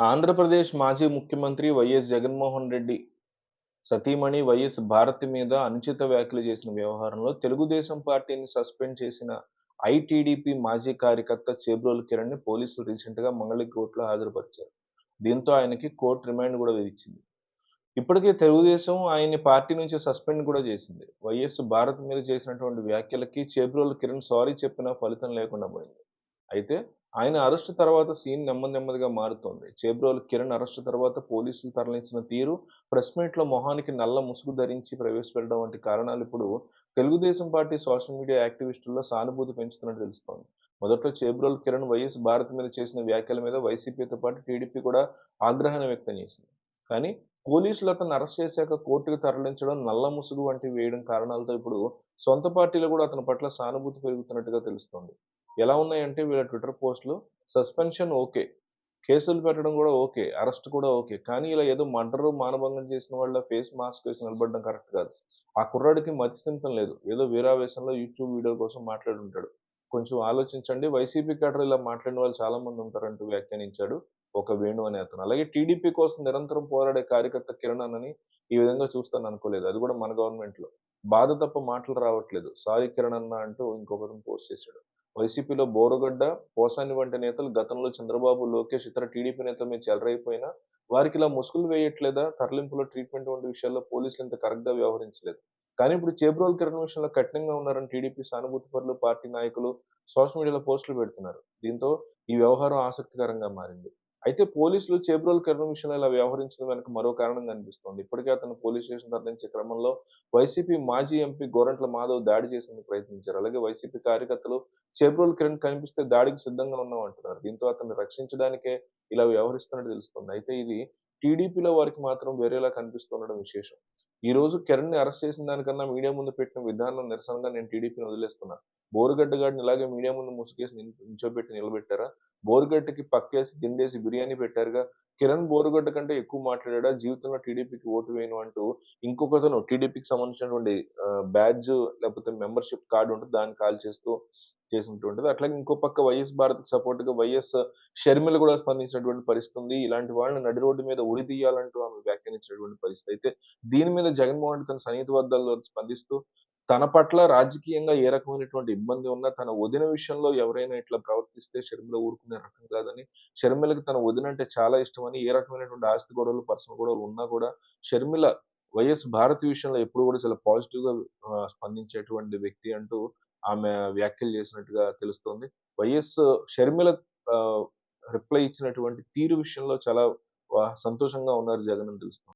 ఆంధ్రప్రదేశ్ మాజీ ముఖ్యమంత్రి వైఎస్ జగన్మోహన్ రెడ్డి సతీమణి వైఎస్ భారతి మీద అనుచిత వ్యాఖ్యలు చేసిన వ్యవహారంలో తెలుగుదేశం పార్టీని సస్పెండ్ చేసిన ఐటీడీపీ మాజీ కార్యకర్త చేబ్రోల్ కిరణ్ని పోలీసులు రీసెంట్గా మంగళి కోర్టులో హాజరుపరిచారు. దీంతో ఆయనకి కోర్టు రిమాండ్ కూడా విధించింది. ఇప్పటికే తెలుగుదేశం ఆయన్ని పార్టీ నుంచి సస్పెండ్ కూడా చేసింది. వైఎస్ భారత్ మీద చేసినటువంటి వ్యాఖ్యలకి చేబ్రోల్ కిరణ్ సారీ చెప్పినా ఫలితం లేకుండా పోయింది. అయితే ఆయన అరెస్ట్ తర్వాత సీన్ నెమ్మది నెమ్మదిగా మారుతోంది. చేబ్రోలు కిరణ్ అరెస్ట్ తర్వాత పోలీసులు తరలించిన తీరు ప్రెస్ మీట్లో మొహానికి నల్ల ముసుగు ధరించి ప్రవేశపెట్టడం వంటి కారణాలు ఇప్పుడు తెలుగుదేశం పార్టీ సోషల్ మీడియా యాక్టివిస్టుల్లో సానుభూతి పెంచుతున్నట్టు తెలుస్తోంది. మొదట్లో చేబ్రోల్ కిరణ్ వైఎస్ భారత్ మీద చేసిన వ్యాఖ్యల మీద వైసీపీతో పాటు టీడీపీ కూడా ఆగ్రహాన్ని వ్యక్తం చేసింది. కానీ పోలీసులు అతను అరెస్ట్ చేశాక కోర్టుకు తరలించడం నల్ల ముసుగు వంటివి వేయడం కారణాలతో ఇప్పుడు సొంత పార్టీలో కూడా అతని పట్ల సానుభూతి పెరుగుతున్నట్టుగా తెలుస్తోంది. ఎలా ఉన్నాయంటే వీళ్ళ ట్విట్టర్ పోస్టులు సస్పెన్షన్ ఓకే కేసులు పెట్టడం కూడా ఓకే అరెస్ట్ కూడా ఓకే కానీ ఇలా ఏదో మర్డర్ మానభంగం చేసిన వాళ్ళ ఫేస్ మాస్క్ వేసి నిలబడడం కరెక్ట్ కాదు. ఆ కుర్రాడికి మతిస్థిమితం లేదు. ఏదో వీరావేశంలో యూట్యూబ్ వీడియో కోసం మాట్లాడి ఉంటాడు. కొంచెం ఆలోచించండి. వైసీపీ కేటర్ ఇలా మాట్లాడిన వాళ్ళు చాలా మంది ఉంటారంటూ వ్యాఖ్యానించాడు ఒక వేణు అనే అతను. అలాగే టీడీపీ కోసం నిరంతరం పోరాడే కార్యకర్త కిరణ్ అని ఈ విధంగా చూస్తాను అనుకోలేదు. అది కూడా మన గవర్నమెంట్లో. బాధ తప్ప మాటలు రావట్లేదు. సారీ కిరణ్ అన్న అంటూ ఇంకొకరిని పోస్ట్ చేశాడు. వైసీపీలో బోరగడ్డ పోసాని వంటి నేతలు గతంలో చంద్రబాబు లోకేష్ ఇతర టీడీపీ నేతల మీద చెలరైపోయినా వారికి ఇలా ముసుగులు వేయట్లేదా? తరలింపులో ట్రీట్మెంట్ వంటి విషయాల్లో పోలీసులు ఇంత కరెక్ట్గా వ్యవహరించలేదు. కానీ ఇప్పుడు చేబ్రోల్ కిరణ్ విషయంలో కఠినంగా ఉన్నారని టీడీపీ సానుభూతి పరులు పార్టీ నాయకులు సోషల్ మీడియాలో పోస్టులు పెడుతున్నారు. దీంతో ఈ వ్యవహారం ఆసక్తికరంగా మారింది. అయితే పోలీసులు చేబ్రోల్ కిరణ్ విషయంలో ఇలా వ్యవహరించడం వెనక మరో కారణం కనిపిస్తోంది. ఇప్పటికే అతను పోలీస్ స్టేషన్ తరలించే క్రమంలో వైసీపీ మాజీ ఎంపీ గోరంట్ల మాధవ్ దాడి చేసేందుకు ప్రయత్నించారు. అలాగే వైసీపీ కార్యకర్తలు చేబ్రోల్ కిరణ్ కనిపిస్తే దాడికి సిద్ధంగా ఉన్నాం అంటున్నారు దీంతో అతన్ని రక్షించడానికే ఇలా వ్యవహరిస్తున్నట్టు తెలుస్తుంది. అయితే ఇది టీడీపీలో వారికి మాత్రం వేరేలా కనిపిస్తుండడం విశేషం. ఈ రోజు కిరణ్ని అరెస్ట్ చేసిన దానికన్నా మీడియా ముందు పెట్టిన విధానం నిరసనగా నేను టీడీపీని వదిలేస్తున్నా. బోరుగడ్డ గారిని ఇలాగే మీడియా ముందు ముసుగేసి నిల్చోబెట్టి నిలబెట్టారా? బోరుగడ్డకి పక్కేసి దిండేసి బిర్యానీ పెట్టారుగా. కిరణ్ బోరుగడ్డ కంటే ఎక్కువ మాట్లాడా జీవితంలో టీడీపీకి ఓటు వేయను అంటూ ఇంకొకతను టీడీపీకి సంబంధించినటువంటి బ్యాడ్జ్ లేకపోతే మెంబర్షిప్ కార్డు ఉంటుంది దాన్ని కాల్ చేస్తూ చేసినటువంటిది. అట్లాగే ఇంకో పక్క వైఎస్ భారత్ సపోర్ట్గా వైఎస్ షర్మిల కూడా స్పందించినటువంటి పరిస్థితి ఉంది ఇలాంటి వాళ్ళని నడి రోడ్డు మీద ఉరి తీయాలంటూ ఆమె వ్యాఖ్యానించినటువంటి పరిస్థితి అయితే దీని మీద జగన్మోహన్ రెడ్డి తన సన్నిహిత వర్గాల్లో స్పందిస్తూ తన పట్ల రాజకీయంగా ఏ రకమైనటువంటి ఇబ్బంది ఉన్నా తన వదిన విషయంలో ఎవరైనా ఇట్లా ప్రవర్తిస్తే షర్మిల ఊరుకునే రకం కాదని షర్మిలకి తన వదిన అంటే చాలా ఇష్టమని ఏ రకమైనటువంటి ఆస్తి గొడవలు పర్సనల్ గొడవలు ఉన్నా కూడా షర్మిల వైఎస్ భారతి విషయంలో ఎప్పుడు కూడా చాలా పాజిటివ్గా స్పందించేటువంటి వ్యక్తి అంటూ ఆమె వ్యాఖ్యలు చేసినట్టుగా తెలుస్తోంది. వైఎస్ షర్మిల రిప్లై ఇచ్చినటువంటి తీరు విషయంలో చాలా సంతోషంగా ఉన్నారు జగన్ అని తెలుస్తుంది.